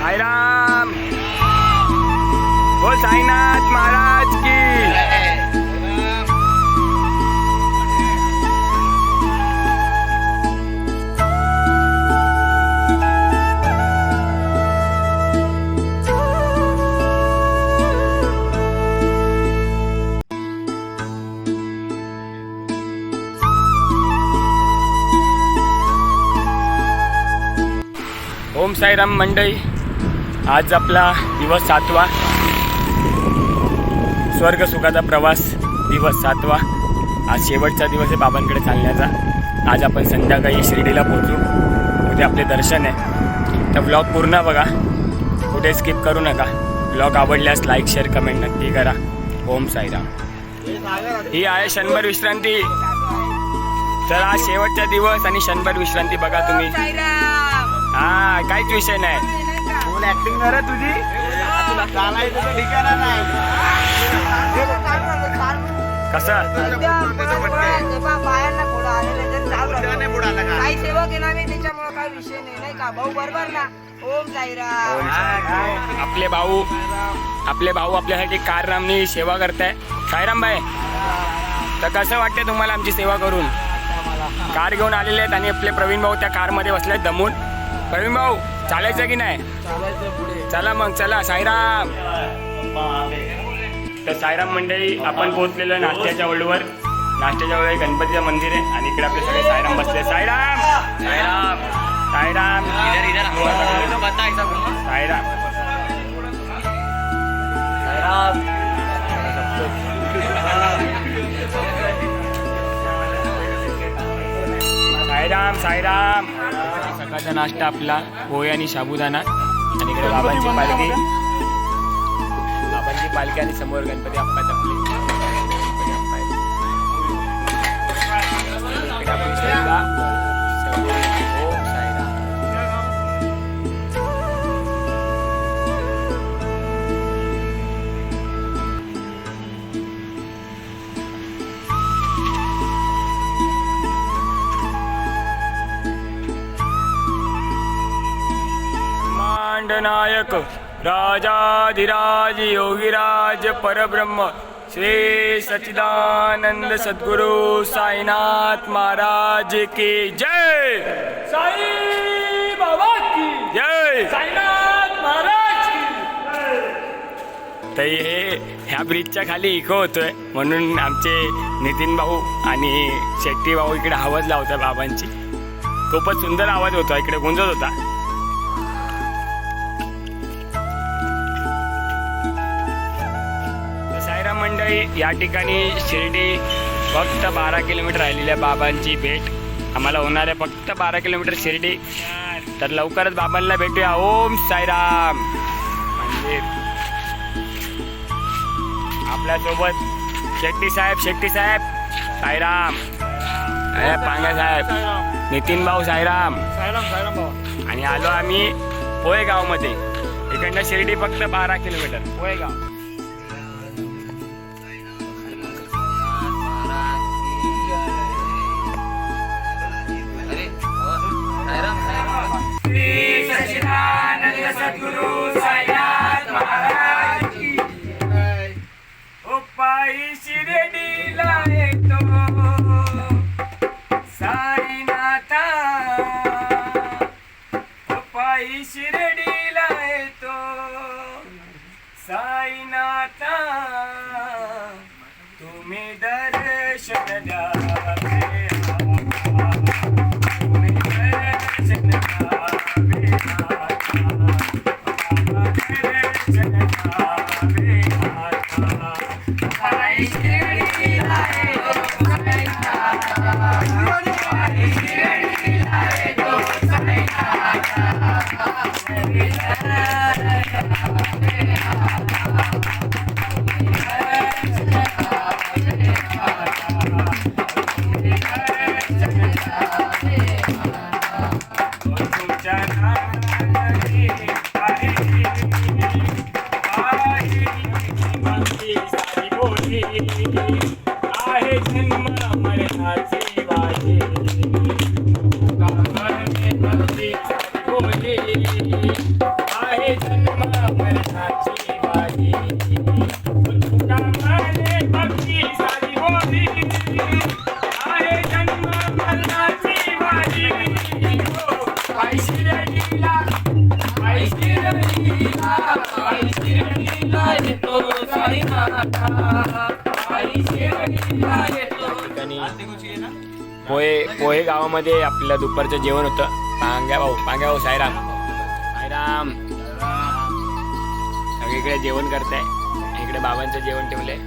साईराम. बोल साईनाथ महाराज की. ओम साईराम मंडई आज आपला दिवस सातवा. स्वर्ग सुखाचा प्रवास दिवस सातवा. आज शेवटचा दिवस आहे बाबांकडे चालण्याचा. आज आपण संध्याकाळी शिर्डीला पोहोचू. उद्या आपले दर्शन आहे. तर ब्लॉग पूर्ण बघा. कुठे स्किप करू नका. ब्लॉग आवडल्यास लाईक शेअर कमेंट नक्की करा. ओम साईराम. ही आहे शंभर विश्रांती. तर आज शेवटचा दिवस आणि शंभर विश्रांती बघा तुम्ही. हा काहीच विषय नाही. ऍक्टिंग कर तुझी. चालायचं तर ठिकाणा नाही. कसं? बायांना पुढं आलेले जर चालू तुला नाही बुडाला का? काही सेवा केला नाही त्याच्यामुळे काही विषय नाही नाही का? भाऊ बरोबर ना? ओम साईराम. ओम साईराम. आपले भाऊ आपले भाऊ आपल्यासाठी कारनामनी सेवा करताय. साईराम भाई तर कसं वाटतंय तुम्हाला आमची सेवा करून? कार घेऊन आलेले आहेत आणि आपले प्रवीण भाऊ त्या कारमध्ये बसले आहेत दमून. प्रवीण भाऊ चालायचं की नाही? चला मग चला साईराम. तर साईराम मंडळी आपण पोहोचलेलो आहे नाश्त्याच्या ओळीवर नाश्त्याच्या ओळी गणपतीचं मंदिर आहे आणि इकडे आपले सगळे साईराम बसले. साईराम! साईराम! साईराम! साईराम! साईराम साईराम! सकाळचा नाश्ता आपला पोहे आणि साबुदाणा आणि इकडे बाबांची पालखी. बाबांची पालखी आणि समोर गणपती अप्पा आपले मांडनायक राजाधिराज योगीराज परब्रह्म श्री सच्चिदानंद सद्गुरु साईनाथ महाराज की जय। साई बाबा की जय। साईनाथ महाराज की तर हे ह्या ब्रिजच्या खाली इको होतोय म्हणून आमचे नितीन भाऊ आणि शेट्टी भाऊ इकडे आवाज लावतात बाबांची. खूपच सुंदर आवाज होता इकडे गुंजत होता. या ठिकाणी शिर्डी फक्त बारा किलोमीटर राहिलेल्या बाबांची भेट. आम्हाला होणार आहे फक्त बारा किलोमीटर शिर्डी. तर लवकरच बाबांना भेटूया. ओम साईराम. म्हणजे आपल्यासोबत शेट्टी साहेब शेट्टी साहेब. साईराम. अरे पांगा साहेब. नितीन भाऊ साईराम. आणि आलो आम्ही पोहेगावमध्ये. इकडनं शिर्डी फक्त बारा किलोमीटर. पोहेगाव. शिर्डीला येतो येतो साईनाथा तुम्ही दर्शन तुमच्या गावामध्ये आपलं दुपारचं जेवण होतं. पांग्या भाऊ पांग्या भाऊ सायराम सायराम सगळीकडे जेवण करताय. इकडे बाबांचं जेवण ठेवलंय.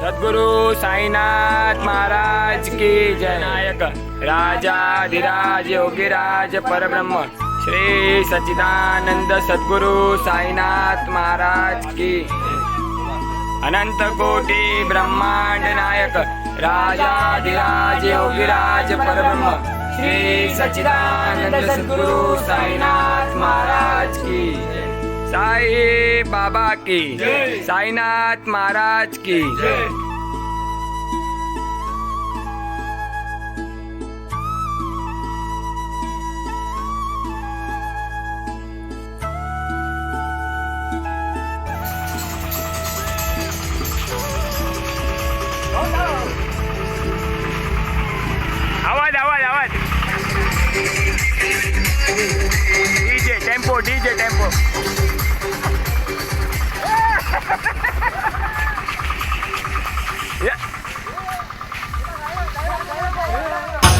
सद्गुरु साईनाथ महाराज की जय. नायक राजाधिराज योगीराज परब्रह्म. श्री सचिदानंद सद्गुरु साईनाथ महाराज की अनंत कोटी ब्रह्मांड नायक राजाधिराज योगिराज परब्रह्म श्री सच्चिदानंद सद्गुरु साईनाथ महाराज की साई बाबा की साईनाथ महाराज की टेम्पो डीजे टेम्पो.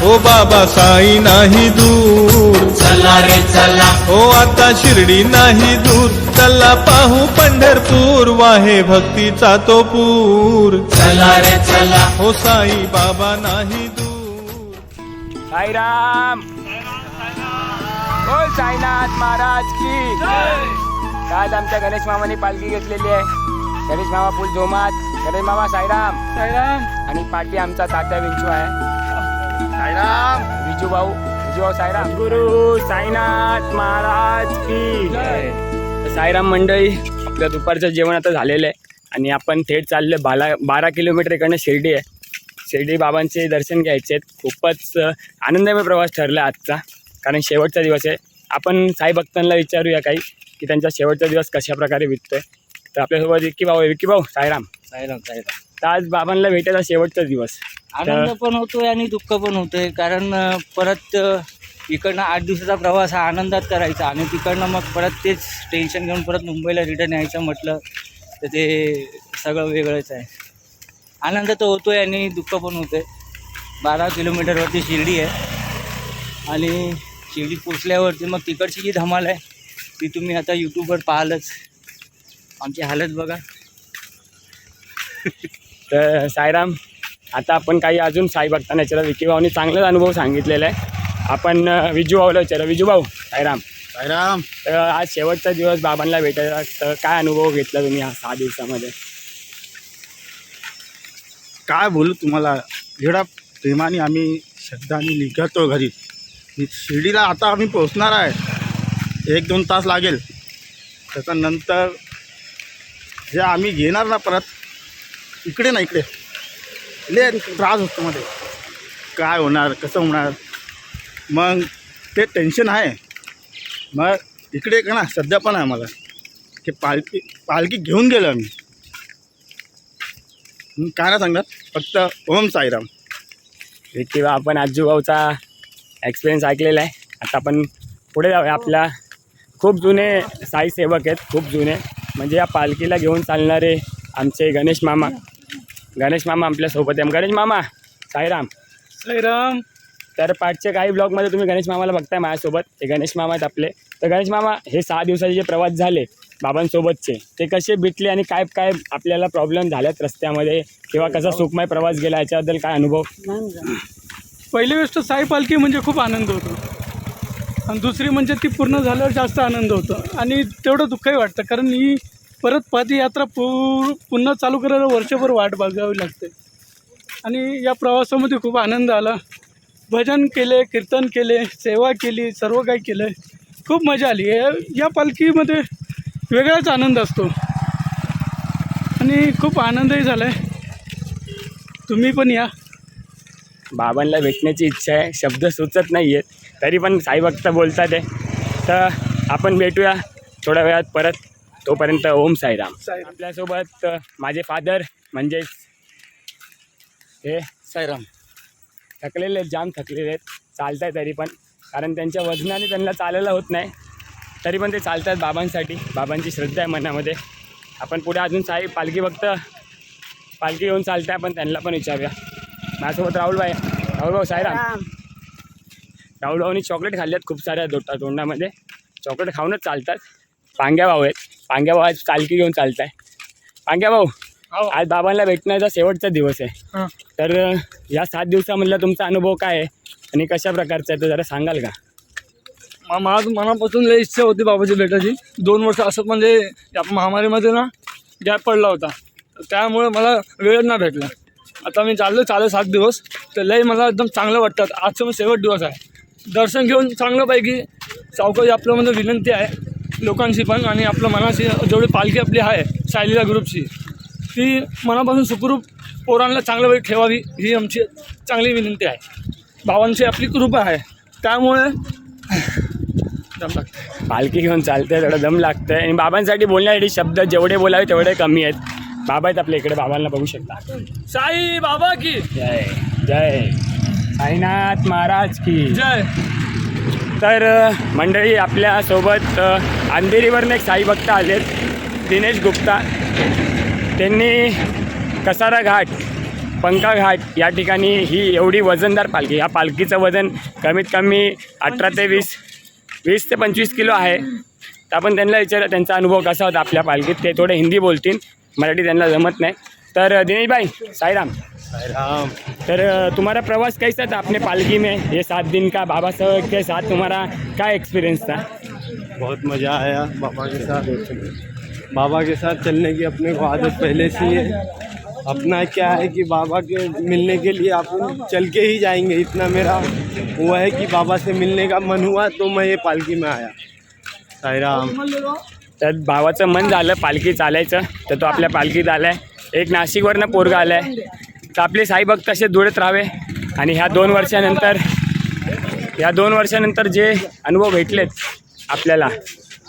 ओ बाबा साई नाही दूर. चला रे चला. ओ आता शिर्डी नाही दूर. चला पाहू पंढरपूर. वाहे भक्तीचा तो पूर. चला रे चला. हो साई बाबा नाही दूर. साईराम. बोल साईनाथ महाराज की. आज आमच्या गणेश मामाने पालखी घेतलेली आहे. गणेश मामा फुल जोमात. गणेश मामा साईराम. साईराम. आणि पाठी आमचा तात्या विंचू आहे. साईराम. विजू भाऊ विजू भाऊ साईराम. गुरु साईनाथ महाराज की. जय. साईराम मंडळी आपलं दुपारचं जेवण आता झालेलं आहे. आणि आपण थेट चाललो बारा बारा किलोमीटर इकडनं शिर्डी आहे. शिर्डी बाबांचे दर्शन घ्यायचे आहेत. खूपच आनंदमय प्रवास ठरला आजचा. कारण शेवटचा दिवस आहे. आपण साई भक्तांना विचारूया काही की त्यांचा शेवटचा दिवस कशा प्रकारे बीततोय? तर आपल्यासोबत विक्की भाऊ आहे. विक्की भाऊ साईराम. साईराम साईराम. तर आज बाबांना भेटायचा शेवटचा दिवस. आनंद पण होतोय आणि दुःख पण होतोय. कारण परत इकडनं आठ दिवसाचा प्रवास हा आनंदात करायचा. आणि तिकडनं मग परत तेच टेन्शन घेऊन परत मुंबईला रिटर्न यायचं म्हटलं तर ते सगळं वेगळंच आहे. आनंद तर होतोय आणि दुःख पण होतंय. बारा किलोमीटरवरती शिर्डी आहे. आणि शिर्डी पोचल्यावरती मग तिकडची जी धमाल आहे ती तुम्ही आता यूट्यूबवर पाहालच. आमची हालत बघा. तर साईराम आता आपण काही अजून साई विचारा विकी भाऊनी चांगलाच अनुभव सांगितलेला आहे. आपण विजू भाऊला विचारा विजू भाऊ साईराम. साईराम. तर आज शेवटचा दिवस बाबांना भेटायचा तर काय अनुभव घेतला तुम्ही ह्या सहा दिवसामध्ये? काय बोलू तुम्हाला? एवढा प्रेमाने आम्ही श्रद्धाने निघतो घरी. शिर्डीला आता आम्ही पोचणार आहे. एक दोन तास लागेल. त्याच्यानंतर जे आम्ही घेणार ना परत इकडे ना इकडे. ले त्रास होतो मध्ये. काय होणार कसं होणार? मग ते टेन्शन आहे. मग इकडे का ना सध्या पण आहे मला की पालखी पालखी घेऊन गेलो आम्ही. काय नाही सांगणार? फक्त ओम साईराम. किंवा आपण आजूबाऊचा एक्सपिरियन्स ऐकलेला आहे. आता आपण पुढे जाऊया. आपल्या खूप जुने साई सेवक आहेत खूप जुने. म्हणजे या पालखीला घेऊन चालणारे आमचे गणेश मामा. गणेश मामा आपल्यासोबत आहे. गणेश मामा साईराम. साईराम. तर पाठच्या काही ब्लॉगमध्ये तुम्ही गणेश मामाला बघताय माझ्यासोबत. ते गणेश मामा आहेत आपले. तर गणेश मामा हे सहा दिवसाचे जे प्रवास झाले बाबांसोबतचे ते कसे बिटले आणि काय काय आपल्याला प्रॉब्लेम झाल्यात रस्त्यामध्ये? किंवा कसा सुखमय प्रवास गेला? याच्याबद्दल काय अनुभव? पहिली गोष्ट साई पालखी म्हणजे खूप आनंद होतो. आणि दुसरी म्हणजे ती पूर्ण झाल्यावर जास्त आनंद होतो. आणि तेवढं दुःखही वाटतं कारण ही परत पदयात्रा पू पुन्हा चालू करायला वर्षभर वाट बघावी लागते. आणि या प्रवासामध्ये खूप आनंद आला. भजन केले कीर्तन केले सेवा केली सर्व काही केलं. खूप मजा आली. या या पालखीमध्ये वेगळाच आनंद असतो. आणि खूप आनंदही झाला आहे तुम्ही पण या. बाबांना भेटण्याची इच्छा आहे. शब्द सुचत नाही आहेत तरी पण साई भक्त बोलतात आहे. तर आपण भेटूया थोड्या वेळात परत. तोपर्यंत ओम साईराम. आपल्यासोबत माझे फादर म्हणजेच हे साईराम. थकलेले आहेत जाम थकलेले आहेत. चालत आहे तरी पण. कारण त्यांच्या वजनाने त्यांना चालायला होत नाही. तरी पण ते चालतात बाबांसाठी. बाबांची श्रद्धा आहे मनामध्ये. आपण पुढे अजून साई पालखी फक्त पालखी घेऊन चालताय आपण त्यांना पण विचारूया. माझ्यासोबत राहुल भाई राहुल भाऊ साईराम राहुल भाऊनी चॉकलेट खाल्ल्यात खूप साऱ्या दोटा तोंडामध्ये. चॉकलेट खाऊनच चालतात. पांग्या भाऊ आहेत. पांग्या भाऊ आज पालखी घेऊन चालताय. पांग्या भाऊ आज बाबांना भेटण्याचा शेवटचा दिवस आहे. हां. तर या सात दिवसामधला तुमचा अनुभव काय आहे? आणि कशा प्रकारचा आहे तो जरा सांगाल का? मा- माझ मनापासून लई इच्छा होती बाबाची भेटायची. दोन वर्ष असं म्हणजे या महामारीमध्ये ना गॅप पडला होता. त्यामुळे मला वेळ नाही भेटला. आता मी चाललो चालू सात दिवस तर लय मला एकदम चांगलं वाटतं. आजचा मग शेवट दिवस आहे. दर्शन घेऊन चांगल्यापैकी चौकशी आपल्यामध्ये विनंती आहे लोकांशी पण आणि आपल्या मनाशी जेवढी पालखी आपली आहे सायलीला ग्रुपची ती मनापासून सुखरूप पोरांना चांगल्यापैकी ठेवावी ही आमची चांगली विनंती आहे. भावांची आपली कृपा आहे. त्यामुळे दम लागतं पालखी घेऊन चालते थोडं दम लागतं आणि बाबांसाठी बोलण्यासाठी शब्द जेवढे बोलावे तेवढे कमी आहेत. बाबा आहेत आपल्या इकडे बाबांना बघू शकता. साई बाबा की. जय जय. साईनाथ महाराज की. जय. तर मंडळी आपल्यासोबत अंधेरीवरनं एक साई भक्त आलेत. दिनेश गुप्ता. त्यांनी कसारा घाट पंका घाट या ठिकाणी ही एवढी वजनदार पालखी ह्या पालखीचं वजन कमीत कमी अठरा ते वीस वीस ते पंचवीस किलो आहे. तर आपण त्यांना विचार त्यांचा अनुभव कसा होता आपल्या पालखीत? ते थोडे हिंदी बोलतील. मराठी त्यांना जमत नाही. तर अ, दिनेश भाई साईराम. राम तर तुम्हारा प्रवास कैसा था अपने पालकी में? ये सात दिन का बाबा साहब के साथ तुम्हारा क्या एक्सपीरियंस था? बहुत मज़ा आया बाबा के साथ। बाबा के साथ चलने की अपने को आदत पहले से ही है। अपना क्या है कि बाबा के मिलने के लिए आप चल के ही जाएँगे। इतना मेरा हुआ है कि बाबा से मिलने का मन हुआ तो मैं ये पालकी में आया। साई राम तर भावाचं मन झालं पालखी चालायचं तर तो आपल्या पालखीत आलाय. एक नाशिकवरनं पोरगा आलाय. तर आपले साईभक्त तसे जुळत राहावे. आणि ह्या दोन वर्षानंतर या दोन वर्षानंतर जे अनुभव भेटलेत आपल्याला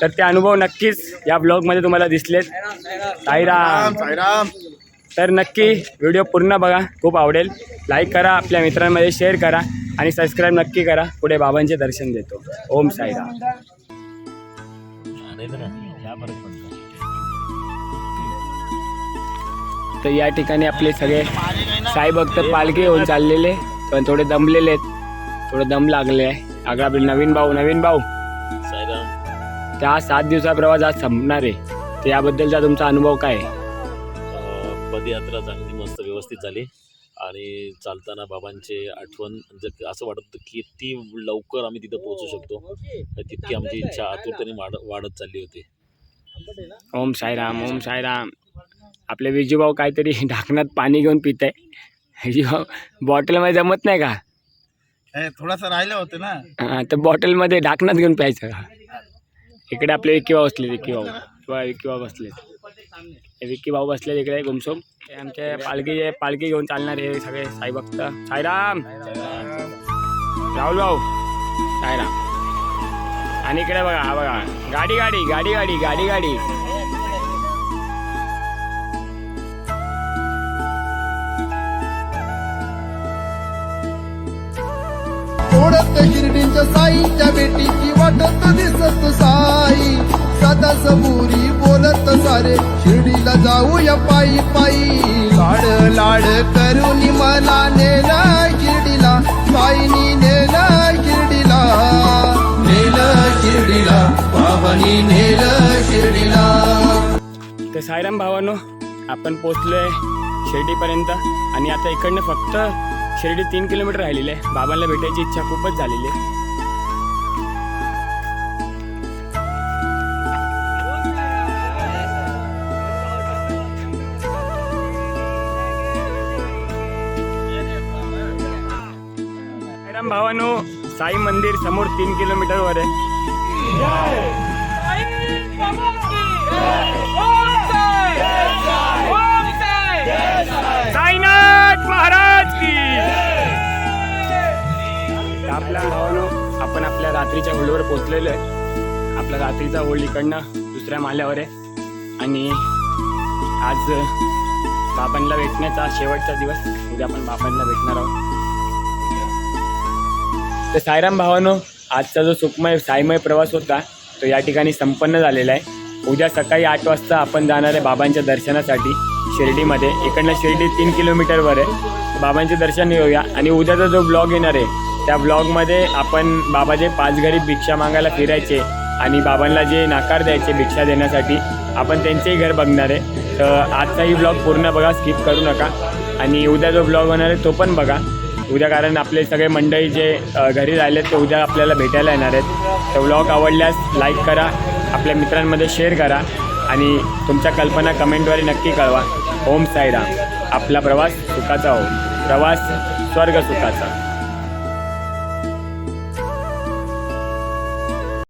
तर ते अनुभव नक्कीच या ब्लॉगमध्ये तुम्हाला दिसलेत. साईराम. साईराम. तर नक्की व्हिडिओ पूर्ण बघा खूप आवडेल. लाईक करा आपल्या मित्रांमध्ये शेअर करा आणि सबस्क्राईब नक्की करा. पुढे बाबांचे दर्शन देतो ओम साईराम. तर या ठिकाणी आपले सगळे साई भक्त पालखी होऊन चाललेले पण थोडे दमलेले आहेत. थोडं दम लागले आहे. आपले नवीन भाऊ नवीन भाऊ. त्या सात दिवसा प्रवास आज संपणार आहे. तर याबद्दलचा तुमचा अनुभव काय पदयात्रा चांगली मस्त व्यवस्थित झाली. आणि चालताना बाबांचे आठवण म्हणजे असं वाटत होतं की ती लवकर आम्ही तिथं पोहोचू शकतो. तर तितकी आमची इच्छा आतुरतेने वाढ वाढत चालली होती. ओम साईराम ओम साईराम. आपले विजूभाऊ काहीतरी ढाकणात पाणी घेऊन पित आहे विजूभाऊ बॉटलमध्ये जमत नाही का? थोडासा राहिलं होतं ना. हां तर बॉटलमध्ये ढाकणात घेऊन प्यायचं. इकडे आपले विक्की भाऊ बसले विक्की भाऊ. किंवा विक्की भाऊ बसले विक्की भाऊ बसले इकडे गुमसोम हे आमचे पालखी पालखी घेऊन चालणार हे सगळे साई भक्त साईराम. राहुल भाऊ. साईराम. आणि इकडे बघा हा बघा. गाडी गाडी गाडी गाडी गाडी गाडी. ओढत शिर्डीच्या साईच्या भेटीची वाटत दिसत साई. सदा समोरी बोलत सारे शिर्डीला जाऊया पायी पायी. लाड लाड करून मला नेला शिर्डीला. साईनी नेला शिर्डीला बाबानी नेलं शिर्डीला. तर सायराम भावानो आपण पोचलोय शिर्डीपर्यंत आणि आता इकडनं फक्त शिर्डी तीन किलोमीटर राहिलेले आहे. बाबांना भेटायची इच्छा खूपच झालेली आहे. भावानो साई मंदिर समोर तीन किलोमीटरवर आहे. साईनाथ महाराज की आपल्या आपण आपल्या रात्रीच्या होळीवर पोचलेलो आहे. आपला रात्रीचा होळ इकडनं दुसऱ्या माल्यावर आहे. आणि आज बाबांना भेटण्याचा शेवटचा दिवस. उद्या आपण बाबांना भेटणार आहोत. तर सायराम भावानो आजचा जो सुखमय सायमय प्रवास होता तो या ठिकाणी संपन्न झालेला आहे. उद्या सकाळी आठ वाजता आपण जाणार आहे बाबांच्या दर्शनासाठी शिर्डीमध्ये. इकडनं शिर्डी तीन किलोमीटरवर आहे. बाबांचे दर्शन घेऊया. आणि उद्याचा जो ब्लॉग येणार आहे त्या ब्लॉगमध्ये आपण बाबाचे पाच घरी भिक्षा मागायला फिरायचे आणि बाबांना जे नाकार द्यायचे भिक्षा देण्यासाठी आपण त्यांचेही घर बघणार आहे. तर आजचाही ब्लॉग पूर्ण बघा स्किप करू नका. आणि उद्या जो ब्लॉग होणार आहे तो पण बघा. उद्या कारण आपले सगळे मंडळी जे घरी घरी आहेत ते उद्या आपल्याला भेटायला येणार आहेत. तर व्लॉग आवडल्यास लाईक करा आपल्या मित्रांमध्ये शेअर करा आणि तुमच्या कल्पना कमेंटद्वारे नक्की कळवा. ओम साईराम. आपला प्रवास सुखाचा हो. प्रवास स्वर्ग सुखाचा.